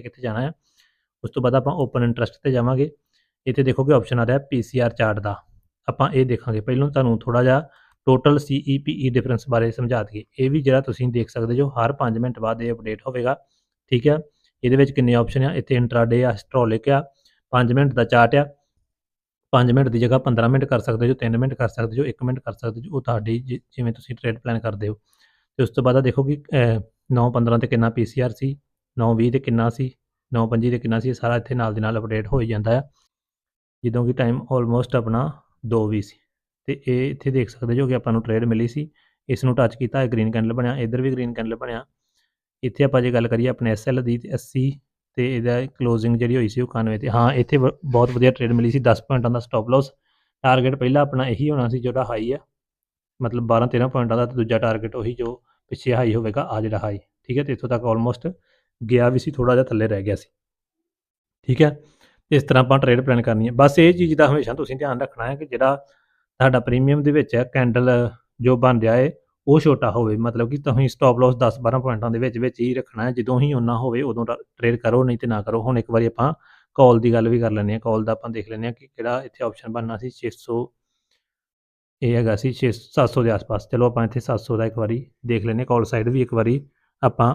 ਕਿੱਥੇ ਕਿੱਥੇ ਜਾਣਾ ਹੈ, ਉਸ ਤੋਂ ਬਾਅਦ ਆਪਾਂ ਓਪਨ ਇੰਟਰਸਟ ਤੇ ਜਾਵਾਂਗੇ। ਇੱਥੇ ਦੇਖੋਗੇ ਆਪਸ਼ਨ ਆ ਰਿਹਾ ਪੀਸੀਆਰ ਚਾਰਟ ਦਾ। ਆਪਾਂ ਇਹ ਦੇਖਾਂਗੇ। ਪਹਿਲਾਂ ਤੁਹਾਨੂੰ ਥੋੜਾ ਜਿਹਾ ਟੋਟਲ ਸੀਈਪੀਈ ਡਿਫਰੈਂਸ ਬਾਰੇ ਸਮਝਾ ਦਈਏ। ਇਹ ਵੀ ਜਿਹੜਾ ਤੁਸੀਂ ਦੇਖ ਸਕਦੇ ਜੋ ਹਰ 5 ਮਿੰਟ ਬਾਅਦ ਇਹ ਅਪਡੇਟ ਹੋਵੇਗਾ। ਠੀਕ ਹੈ? ਇਹਦੇ ਵਿੱਚ ਕਿੰਨੇ ਆਪਸ਼ਨ ਆ? ਇੱਥੇ ਇੰਟਰਾਡੇ ਆ ਹਿਸਟੋਰਿਕ ਆ 5 ਮਿੰਟ ਦਾ ਚਾਰਟ ਆ। 5 ਮਿੰਟ ਦੀ ਜਗ੍ਹਾ 15 ਮਿੰਟ ਕਰ ਸਕਦੇ ਜੋ 3 ਮਿੰਟ ਕਰ ਸਕਦੇ ਜੋ 1 ਮਿੰਟ ਕਰ ਸਕਦੇ ਜੋ, ਉਹ ਤੁਹਾਡੀ ਜਿ- ਜਿਵੇਂ ਤੁਸੀਂ ਟ੍ਰੇਡ ਪਲਾਨ ਕਰਦੇ ਹੋ। ਤੇ ਉਸ ਤੋਂ ਬਾਅਦ ਦੇਖੋ ਕਿ 9:15 ਤੇ ਕਿੰਨਾ ਪੀਸੀਆਰ ਸੀ। 9:20 ਤੇ ਕਿੰਨਾ ਸੀ 9:25 ਤੇ ਕਿੰਨਾ ਸੀ, ਇਹ ਸਾਰਾ ਇੱਥੇ ਨਾਲ ਦੀ ਨਾਲ ਅਪਡੇਟ ਹੋਈ ਜਾਂਦਾ ਆ। ਜਦੋਂ ਕਿ ਟਾਈਮ ਆਲਮੋਸਟ ਆਪਣਾ 2:20 ਸੀ। ਤੇ ਇਹ ਇੱਥੇ ਦੇਖ ਸਕਦੇ ਜੋ ਕਿ ਆਪਾਂ ਨੂੰ ਟ੍ਰੇਡ ਮਿਲੀ ਸੀ, ਇਸ ਨੂੰ ਟੱਚ ਕੀਤਾ, ਇਹ ਗ੍ਰੀਨ ਕੈਂਡਲ ਬਣਿਆ, ਇੱਧਰ ਵੀ ਗ੍ਰੀਨ ਕੈਂਡਲ ਬਣਿਆ। ਇੱਥੇ ਆਪਾਂ ਜੇ ਗੱਲ ਕਰੀਏ ਆਪਣੇ ਐਸਐਲ ਦੀ ਤੇ 80 ਤੇ ਇਹਦਾ ਕਲੋਜ਼ਿੰਗ ਜਿਹੜੀ ਹੋਈ ਸੀ ਉਹ 91 ਤੇ, ਹਾਂ, ਇੱਥੇ ਬਹੁਤ ਵਧੀਆ ਟ੍ਰੇਡ ਮਿਲੀ ਸੀ 10 ਪੁਆਇੰਟਾਂ ਦਾ ਸਟਾਪ ਲਾਸ ਟਾਰਗੇਟ ਪਹਿਲਾਂ ਆਪਣਾ ਇਹੀ ਹੋਣਾ ਸੀ ਜਿਹੜਾ ਹਾਈ ਆ। ਮਤਲਬ 12 13 ਪੁਆਇੰਟਾਂ ਦਾ ਤੇ ਦੂਜਾ ਟਾਰਗੇਟ ਉਹੀ ਜੋ ਪਿੱਛੇ ਹਾਈ ਹੋਵੇਗਾ, ਆ ਜਿਹੜਾ ਹਾਈ ਠੀਕ ਹੈ, ਤੇ ਇੱਥੋਂ ਤੱਕ ਆਲਮੋਸਟ ਗਿਆ ਵੀ ਸੀ ਥੋੜਾ ਜਿਹਾ ਥੱਲੇ ਰਹਿ ਗਿਆ ਸੀ। ਠੀਕ ਹੈ? ਇਸ ਤਰ੍ਹਾਂ ਆਪਾਂ ਟ੍ਰੇਡ ਪਲਾਨ ਕਰਨੀ ਹੈ। ਬਸ ਇਹ ਚੀਜ਼ ਦਾ ਹਮੇਸ਼ਾ ਤੁਸੀਂ ਧਿਆਨ ਰੱਖਣਾ ਹੈ ਕਿ ਜਿਹੜਾ ਤੁਹਾਡਾ ਪ੍ਰੀਮੀਅਮ ਦੇ ਵਿੱਚ ਹੈ ਕੈਂਡਲ ਜੋ ਬਣ ਰਿਹਾ ਹੈ, ਉਹ ਛੋਟਾ ਹੋਵੇ। ਮਤਲਬ ਕਿ ਤੁਸੀਂ ਸਟਾਪ ਲਾਸ 10 12 ਪੁਆਇੰਟਾਂ ਦੇ ਵਿੱਚ ਵਿੱਚ ਹੀ ਰੱਖਣਾ ਹੈ। ਜਦੋਂ ਹੀ ਉਹਨਾਂ ਹੋਵੇ, ਉਦੋਂ ਟ੍ਰੇਡ ਕਰੋ, ਨਹੀਂ ਤੇ ਨਾ ਕਰੋ। ਹੁਣ ਇੱਕ ਵਾਰੀ ਆਪਾਂ ਕਾਲ ਦੀ ਗੱਲ ਵੀ ਕਰ ਲੈਂਦੇ ਹਾਂ। ਕਾਲ ਦਾ ਆਪਾਂ ਦੇਖ ਲੈਂਦੇ ਹਾਂ ਕਿ ਕਿਹੜਾ ਇੱਥੇ ਆਪਸ਼ਨ ਬਣਨਾ ਸੀ 600 ਇਹ ਹੈਗਾ ਸੀ 6 700 ਦੇ ਆਸ-ਪਾਸ। ਚਲੋ ਆਪਾਂ ਇੱਥੇ 700 ਦਾ ਇੱਕ ਵਾਰੀ ਦੇਖ ਲੈਂਦੇ ਹਾਂ। ਕਾਲ ਸਾਈਡ ਵੀ ਇੱਕ ਵਾਰੀ ਆਪਾਂ